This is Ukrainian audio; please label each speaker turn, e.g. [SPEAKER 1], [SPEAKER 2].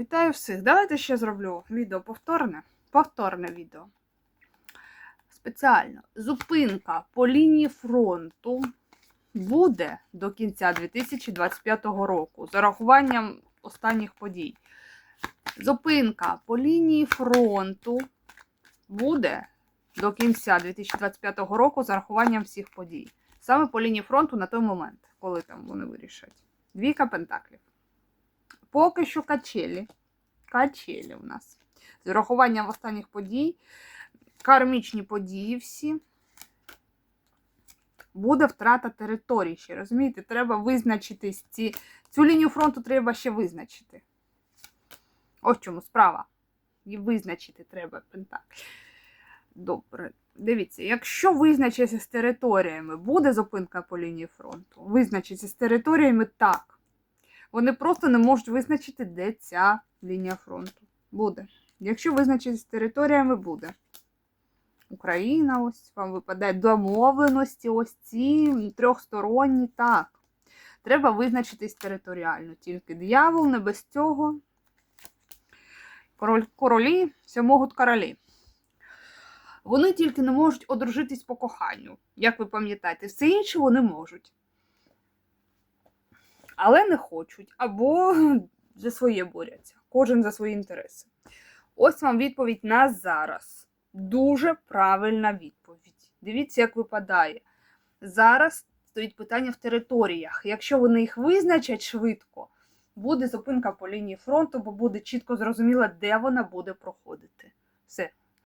[SPEAKER 1] Вітаю всіх. Давайте ще зроблю відео повторне. Повторне відео. Спеціально. Зупинка по лінії фронту буде до кінця 2025 року з урахуванням останніх подій. Зупинка по лінії фронту буде до кінця 2025 року з урахуванням всіх подій. Саме по лінії фронту на той момент, коли там вони вирішать. Двійка пентаклів. Поки що качелі. Качелі у нас. З урахуванням останніх подій, кармічні події всі. Буде втрата територій ще, розумієте? Треба визначитись. Ці... Цю лінію фронту треба ще визначити. Ось чому справа. І визначити треба пентаклі. Добре. Дивіться, якщо визначитися з територіями, буде зупинка по лінії фронту. Визначитися з територіями так. Вони просто не можуть визначити, де ця лінія фронту. Буде. Якщо визначитися з територіями, буде. Україна, ось вам випадає домовленості, ось ці трьохсторонні, так. Треба визначитись територіально. Тільки диявол, не без цього. Король, королі, можуть королі. Вони тільки не можуть одружитись по коханню, як ви пам'ятаєте, все інше вони можуть. Але не хочуть, або за своє борються. Кожен за свої інтереси. Ось вам відповідь на зараз. Дуже правильна відповідь. Дивіться, як випадає. Зараз стоїть питання в територіях. Якщо вони їх визначать швидко, буде зупинка по лінії фронту, бо буде чітко зрозуміло, де вона буде проходити. Все.